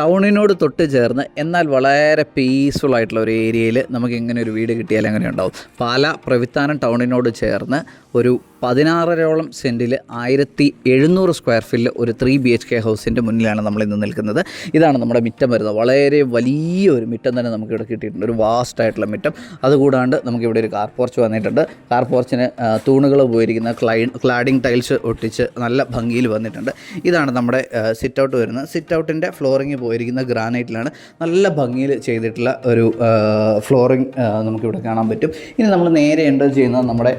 ടൗണിനോട് തൊട്ട് ചേർന്ന് എന്നാൽ വളരെ പീസ്ഫുൾ ആയിട്ടുള്ള ഒരു ഏരിയയിൽ നമുക്ക് ഇങ്ങനെ ഒരു വീട് കിട്ടിയാൽ അങ്ങനെ ഉണ്ടാവും? പാല പ്രവിത്താനം ടൗണിനോട് ചേർന്ന് ഒരു പതിനാറരോളം സെന്റിൽ ആയിരത്തി എഴുന്നൂറ് സ്ക്വയർ ഫീറ്റിൽ ഒരു ത്രീ ബി എച്ച് കെ ഹൗസിന്റെ മുന്നിലാണ് നമ്മൾ ഇന്ന് നിൽക്കുന്നത്. ഇതാണ് നമ്മുടെ മിറ്റം വരുന്നത്. വളരെ വലിയ ഒരു മിറ്റം തന്നെ നമുക്ക് ഇവിടെ കിട്ടിയിട്ടുണ്ട്. ഒരു വാസ്റ്റ് ആയിട്ടുള്ള മിറ്റം. അതുകൂടാണ്ട് നമുക്കിവിടെ ഒരു കാർ പോർച്ച് വന്നിട്ടുണ്ട്. കാർ പോർച്ചിന് തൂണുകൾ പോയിരിക്കുന്ന ക്ലൈ ക്ലാഡിംഗ് ടൈൽസ് ഒട്ടിച്ച് നല്ല ഭംഗിയിൽ വന്നിട്ടുണ്ട്. ഇതാണ് നമ്മുടെ സിറ്റ് ഔട്ട് വരുന്നത്. സിറ്റ് ഔട്ടിന്റെ ഫ്ലോറിങ് പോയിരിക്കുന്ന ഗ്രാനൈറ്റിലാണ് നല്ല ഭംഗിയിൽ ചെയ്തിട്ടുള്ള ഒരു ഫ്ലോറിങ് നമുക്കിവിടെ കാണാൻ പറ്റും. ഇനി നമ്മൾ നേരെ എന്റർ ചെയ്യുന്നത് നമ്മുടെ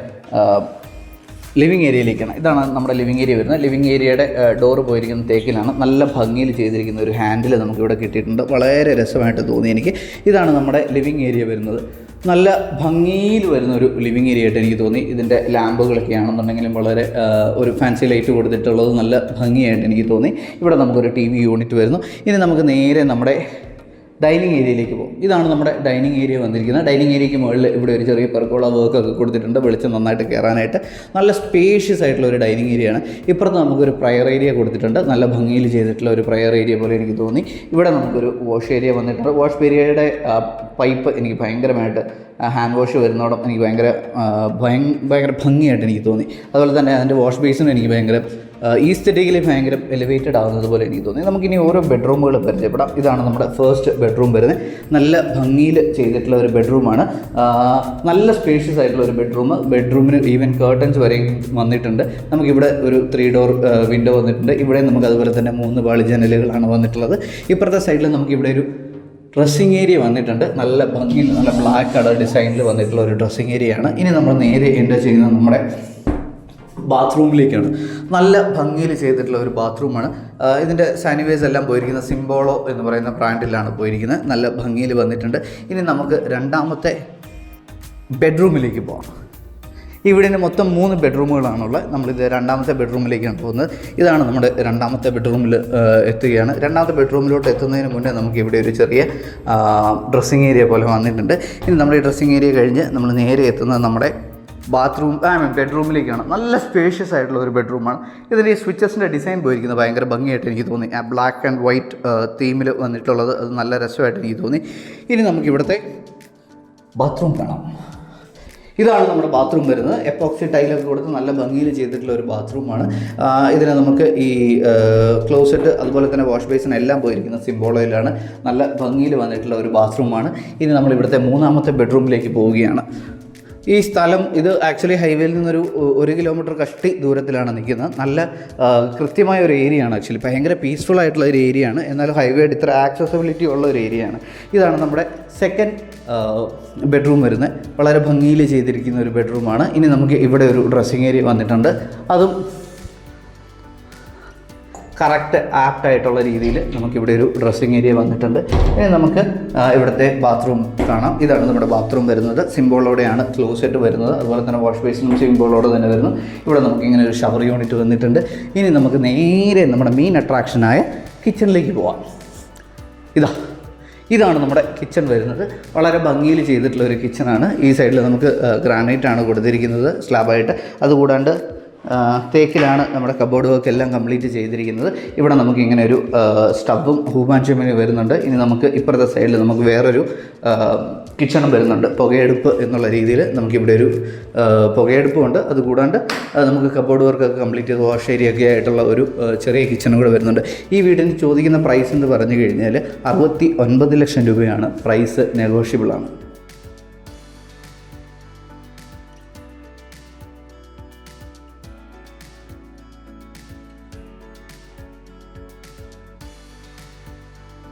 ലിവിങ് ഏരിയയിലേക്കാണ്. ഇതാണ് നമ്മുടെ ലിവിങ് ഏരിയ വരുന്നത്. ലിവിങ് ഏരിയയുടെ ഡോർ പോയിരിക്കുന്ന തേക്കിലാണ്. നല്ല ഭംഗിയിൽ ചെയ്തിരിക്കുന്ന ഒരു ഹാൻഡിൽ നമുക്കിവിടെ കിട്ടിയിട്ടുണ്ട്. വളരെ രസമായിട്ട് തോന്നി എനിക്ക്. ഇതാണ് നമ്മുടെ ലിവിങ് ഏരിയ വരുന്നത്. നല്ല ഭംഗിയിൽ വരുന്ന ഒരു ലിവിങ് ഏരിയ ആയിട്ട് എനിക്ക് തോന്നി. ഇതിന്റെ ലാമ്പുകളൊക്കെ ആണെന്നുണ്ടെങ്കിലും വളരെ ഒരു ഫാൻസി ലൈറ്റ് കൊടുത്തിട്ടുള്ളത് നല്ല ഭംഗിയായിട്ട് എനിക്ക് തോന്നി. ഇവിടെ നമുക്കൊരു ടി വി യൂണിറ്റ് വരുന്നു. ഇനി നമുക്ക് നേരെ നമ്മുടെ ഡൈനിങ് ഏരിയയിലേക്ക് പോകും. ഇതാണ് നമ്മുടെ ഡൈനിങ് ഏരിയ വന്നിരിക്കുന്നത്. ഡൈനിങ് ഏരിയയ്ക്ക് മുകളിൽ ഇവിടെ ഒരു ചെറിയ പെർക്കോള വർക്കൊക്കെ കൊടുത്തിട്ടുണ്ട്. വെളിച്ചം നന്നായിട്ട് കയറാനായിട്ട് നല്ല സ്പേഷ്യസ് ആയിട്ടുള്ള ഒരു ഡൈനിങ് ഏരിയയാണ് ഇപ്പുറത്ത് നമുക്കൊരു പ്രയർ ഏരിയ കൊടുത്തിട്ടുണ്ട്. നല്ല ഭംഗിയിൽ ചെയ്തിട്ടുള്ള ഒരു പ്രയർ ഏരിയ പോലെ എനിക്ക് തോന്നി. ഇവിടെ നമുക്കൊരു വാഷ് ഏരിയ വന്നിട്ടുണ്ട്. വാഷ് ഏരിയയുടെ പൈപ്പ് എനിക്ക് ഭയങ്കരമായിട്ട് ഹാൻഡ് വാഷ് വരുന്നതോടൊപ്പം എനിക്ക് ഭയങ്കര ഭയങ്കര ഭംഗിയായിട്ട് എനിക്ക് തോന്നി. അതുപോലെ തന്നെ അതിന്റെ വാഷ് ബേസിനും എനിക്ക് ഭയങ്കര ഈസ്തറ്റിക്കലി ഭയങ്കര എലിവേറ്റഡ് ആവുന്നത് പോലെ എനിക്ക് തോന്നി. നമുക്കിനി ഓരോ ബെഡ്റൂമുകൾ പരിചയപ്പെടാം. ഇതാണ് നമ്മുടെ ഫസ്റ്റ് ബെഡ്റൂം വരുന്നത്. നല്ല ഭംഗിയിൽ ചെയ്തിട്ടുള്ള ഒരു ബെഡ്റൂമാണ് നല്ല സ്പേഷ്യസ് ആയിട്ടുള്ള ഒരു ബെഡ്റൂം ബെഡ്റൂമിന് ഈവൻ കേർട്ടൻസ് വരെയും വന്നിട്ടുണ്ട്. നമുക്കിവിടെ ഒരു ത്രീ ഡോർ വിൻഡോ വന്നിട്ടുണ്ട്. ഇവിടെ നമുക്ക് അതുപോലെ തന്നെ മൂന്ന് പാളി ജനലുകളാണ് വന്നിട്ടുള്ളത്. ഇപ്പുറത്തെ സൈഡിൽ നമുക്കിവിടെ ഒരു ഡ്രസ്സിങ് ഏരിയ വന്നിട്ടുണ്ട്. നല്ല ഭംഗിയിൽ നല്ല ബ്ലാക്ക് കളർ ഡിസൈനിൽ വന്നിട്ടുള്ള ഒരു ഡ്രസ്സിങ് ഏരിയയാണ് ഇനി നമ്മൾ നേരെ എന്റർ ചെയ്യുന്നത് നമ്മുടെ ബാത്റൂമിലേക്കാണ് നല്ല ഭംഗിയിൽ ചെയ്തിട്ടുള്ള ഒരു ബാത്റൂമാണ് ഇതിന്റെ സാനിവേസ് എല്ലാം പോയിരിക്കുന്നത് സിംബോളോ എന്ന് പറയുന്ന ബ്രാൻഡിലാണ് പോയിരിക്കുന്നത്. നല്ല ഭംഗിയിൽ വന്നിട്ടുണ്ട്. ഇനി നമുക്ക് രണ്ടാമത്തെ ബെഡ്റൂമിലേക്ക് പോകാം ഇവിടെ മൊത്തം മൂന്ന് ബെഡ്റൂമുകളാണുള്ളത്. നമ്മളിത് രണ്ടാമത്തെ ബെഡ്റൂമിലേക്കാണ് പോകുന്നത്. ഇതാണ് നമ്മുടെ രണ്ടാമത്തെ ബെഡ്റൂമിൽ എത്തുകയാണ്. രണ്ടാമത്തെ ബെഡ്റൂമിലോട്ട് എത്തുന്നതിന് മുന്നേ നമുക്ക് ഇവിടെ ഒരു ചെറിയ ഡ്രസ്സിങ് ഏരിയ പോലെ വന്നിട്ടുണ്ട്. ഇനി നമ്മുടെ ഈ ഡ്രസ്സിങ് ഏരിയ കഴിഞ്ഞ് നമ്മൾ നേരെ എത്തുന്നത് നമ്മുടെ ബാത്റൂം ഐ മീൻ ബെഡ്റൂമിലേക്കാണ്. നല്ല സ്പേഷ്യസ് ആയിട്ടുള്ള ഒരു ബെഡ്റൂമാണ്. ഇതിന്റെ ഈ സ്വിച്ചസിന്റെ ഡിസൈൻ പോയിരിക്കുന്നത് ഭയങ്കര ഭംഗിയായിട്ട് എനിക്ക് തോന്നി. ആ ബ്ലാക്ക് ആൻഡ് വൈറ്റ് തീമിൽ വന്നിട്ടുള്ളത്. അത് നല്ല രസമായിട്ട് എനിക്ക് തോന്നി. ഇനി നമുക്ക് ഇവിടുത്തെ ബാത്റൂം കാണാം. ഇതാണ് നമ്മുടെ ബാത്റൂം വരുന്നത്. എപ്പോക്സി ടൈലൊക്കെ കൊടുത്ത് നല്ല ഭംഗിയിൽ ചെയ്തിട്ടുള്ള ഒരു ബാത്റൂമാണ് ഇതിന് നമുക്ക് ഈ ക്ലോസറ്റ് അതുപോലെ തന്നെ വാഷ് ബേസിൻ എല്ലാം പോയിരിക്കുന്ന സിംബോളയിലാണ് നല്ല ഭംഗിയിൽ വന്നിട്ടുള്ള ഒരു ബാത്റൂമാണ് ഇനി നമ്മൾ ഇവിടുത്തെ മൂന്നാമത്തെ ബെഡ്റൂമിലേക്ക് പോവുകയാണ്. ഈ സ്ഥലം ഇത് ആക്ച്വലി ഹൈവേയിൽ നിന്നൊരു ഒരു കിലോമീറ്റർ കഷ്ടി ദൂരത്തിലാണ് നിൽക്കുന്നത്. നല്ല കൃത്യമായ ഒരു ഏരിയ ആണ് ആക്ച്വലി. ഭയങ്കര പീസ്ഫുൾ ആയിട്ടുള്ള ഒരു ഏരിയ ആണ്. എന്നാലും ഹൈവേയുടെ ഇത്ര ആക്സസിബിലിറ്റി ഉള്ള ഒരു ഏരിയ ആണ്. ഇതാണ് നമ്മുടെ സെക്കൻഡ് ബെഡ്റൂം വരുന്നത്. വളരെ ഭംഗിയിൽ ചെയ്തിരിക്കുന്ന ഒരു ബെഡ്റൂമാണ് ഇനി നമുക്ക് ഇവിടെ ഒരു ഡ്രസ്സിങ് ഏരിയ വന്നിട്ടുണ്ട്. അതും കറക്റ്റ് ആപ്റ്റ് ആയിട്ടുള്ള രീതിയിൽ നമുക്കിവിടെ ഒരു ഡ്രസ്സിങ് ഏരിയ വന്നിട്ടുണ്ട്. ഇനി നമുക്ക് ഇവിടുത്തെ ബാത്റൂം കാണാം. ഇതാണ് നമ്മുടെ ബാത്റൂം വരുന്നത്. സിംബോളോടെയാണ് ക്ലോസറ്റ് വരുന്നത്. അതുപോലെ തന്നെ വാഷ് ബേസിനും സിംബോളോടെ തന്നെ വരുന്നു. ഇവിടെ നമുക്ക് ഇങ്ങനെ ഒരു ഷവർ യൂണിറ്റ് വന്നിട്ടുണ്ട്. ഇനി നമുക്ക് നേരെ നമ്മുടെ മെയിൻ അട്രാക്ഷനായ കിച്ചണിലേക്ക് പോവാം. ഇതാ ഇതാണ് നമ്മുടെ കിച്ചൺ വരുന്നത്. വളരെ ഭംഗിയിൽ ചെയ്തിട്ടുള്ള ഒരു കിച്ചണാണ് ഈ സൈഡിൽ നമുക്ക് ഗ്രാനൈറ്റ് ആണ് കൊടുത്തിരിക്കുന്നത് സ്ലാബായിട്ട് അതുകൂടാണ്ട് തേക്കിലാണ് നമ്മുടെ കബോർഡ് വർക്ക് എല്ലാം കംപ്ലീറ്റ് ചെയ്തിരിക്കുന്നത്. ഇവിടെ നമുക്ക് ഇങ്ങനെ ഒരു സ്റ്റവും ഹൂമാൻ വരുന്നുണ്ട്. ഇനി നമുക്ക് ഇപ്പുറത്തെ സൈഡിൽ നമുക്ക് വേറൊരു കിച്ചണും വരുന്നുണ്ട്. പുകയെടുപ്പ് എന്നുള്ള രീതിയിൽ നമുക്കിവിടെ ഒരു പുകയെടുപ്പുണ്ട് അതുകൂടാണ്ട് നമുക്ക് കബോർഡ് വർക്കൊക്കെ കംപ്ലീറ്റ് ചെയ്ത് വാഷ് ഏരിയ ഒക്കെ ആയിട്ടുള്ള ഒരു ചെറിയ കിച്ചണും കൂടെ വരുന്നുണ്ട്. ഈ വീടിന് ചോദിക്കുന്ന പ്രൈസ് എന്ന് പറഞ്ഞു കഴിഞ്ഞാൽ അറുപത്തി ലക്ഷം രൂപയാണ് പ്രൈസ് നെഗോഷ്യബിൾ ആണ്.